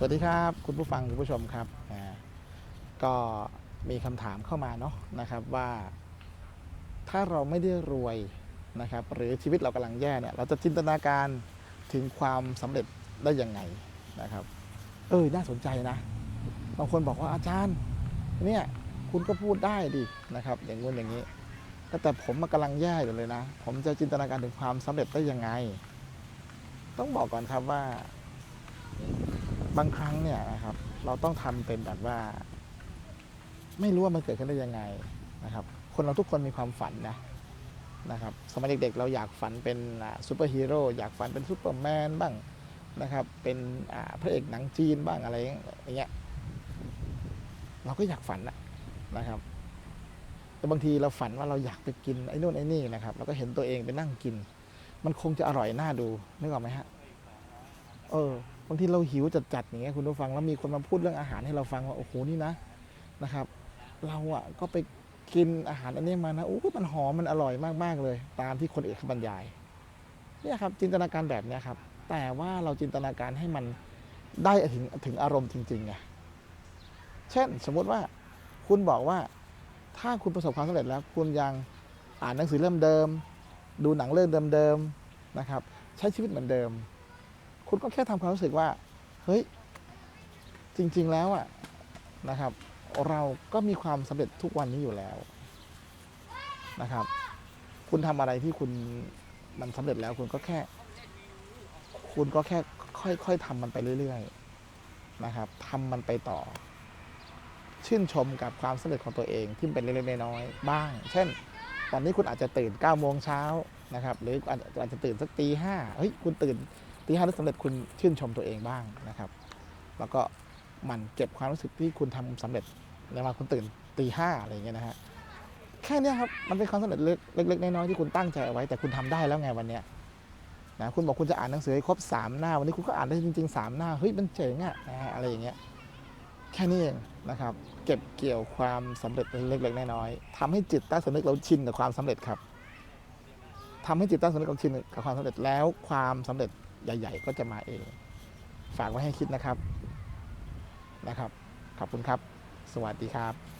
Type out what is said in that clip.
สวัสดีครับ คุณผู้ฟังคุณผู้ชมครับก็มีคำถามเข้ามาเนาะนะครับว่า ถ้าเราไม่ได้รวยนะครับ หรือชีวิตเรากำลังแย่เนี่ย เราจะจินตนาการถึงความสำเร็จได้ยังไงนะครับ เออน่าสนใจนะบางคนบอกว่าอาจารย์ เนี่ยคุณก็พูดได้ดินะครับ อย่างงู้นอย่างนี้แต่ผมมันกำลังแย่อยู่เลยนะ ผมจะจินตนาการถึงความสำเร็จได้ยังไง ต้องบอกก่อนครับว่า บางครั้งเนี่ยนะครับ เราต้องทำเป็นแบบว่า ไม่รู้ว่ามันเกิดขึ้นได้ยังไงนะครับ คนเราทุกคนมีความฝันนะนะครับสมัยเด็กๆ เราอยากฝันเป็นซูเปอร์ฮีโร่อยากฝันเป็นซูเปอร์แมนบ้างนะครับ เป็นพระเอกหนังจีนบ้างอะไรอย่างเงี้ยเราก็อยากฝันนะนะครับแต่บางทีเราฝันว่าเราอยากไปกินไอ้นู่นไอ้นี่นะครับเราก็เห็นตัวเองไปนั่งกิน มันคงจะอร่อยน่าดูนึกออกไหมฮะเออ บางทีเราหิวจัดๆอย่างเงี้ยคุณผู้ฟังแล้วมีคนมาพูดเรื่องอาหารให้เราฟังว่าโอ้โหนี่นะนะครับ เราอะก็ไปกินอาหารอันนี้มานะโอ้มันหอมมันอร่อยมากๆเลย ตามที่คนอื่นเขาบรรยายเนี่ยครับจินตนาการแบบเนี้ยครับ แต่ว่าเราจินตนาการให้มันได้ถึงถึงอารมณ์จริงๆไงเช่นสมมุติว่าคุณบอกว่าถ้าคุณประสบความสำเร็จแล้วคุณยังอ่านหนังสือเล่มเดิม ดูหนังเรื่องเดิมๆนะครับ ใช้ชีวิตเหมือนเดิม คุณก็แค่ทำความรู้สึกว่า เฮ้ย จริง ๆ แล้วอะนะครับ เราก็มีความสำเร็จทุกวันนี้อยู่แล้วนะครับ คุณทำอะไรที่คุณมันสำเร็จแล้ว คุณก็แค่ คุณก็แค่ค่อยๆทำมันไปเรื่อย ๆ นะครับทำมันไปต่อ ชื่นชมกับความสำเร็จของตัวเองที่เป็นเล็กๆน้อยๆบ้าง เช่นวันนี้คุณอาจจะตื่น9ก้าโมงเช้านะครับ หรืออาจจะตื่นสักตีห้าเฮ้ย คุณตื่น ตีห้าแล้สำเร็จคุณชื่นชมตัวเองบ้างนะครับ แล้วก็มันเก็บความรู้สึกที่คุณทำสำเร็จในวันคุณตื่นตีห้าอะไรอย่างเงี้ยนะฮะแค่นี้ครับมันเป็นความสำเร็จเล็กเล็กๆน้อยๆที่คุณตั้งใจเอาไว้ แต่คุณทำได้แล้วไงวันเนี้ยนะคุณบอกคุณจะอ่านหนังสือให้ครบสามหน้า วันนี้คุณก็อ่านได้จริงๆสามหน้า เฮ้ยมันเจ๋งอะนะฮะอะไรอย่างเงี้ยแค่นี้เองนะครับ เก็บเกี่ยวความสำเร็จเล็กๆน้อยๆทำให้จิตใต้สำนึกเราชินกับความสำเร็จครับทำให้จิตใต้สำนึกเราชินกับความสำเร็จแล้วความสำเร็จ ใหญ่ ๆ ก็จะมาเอง ฝากไว้ให้คิดนะครับนะครับ ขอบคุณครับ สวัสดีครับ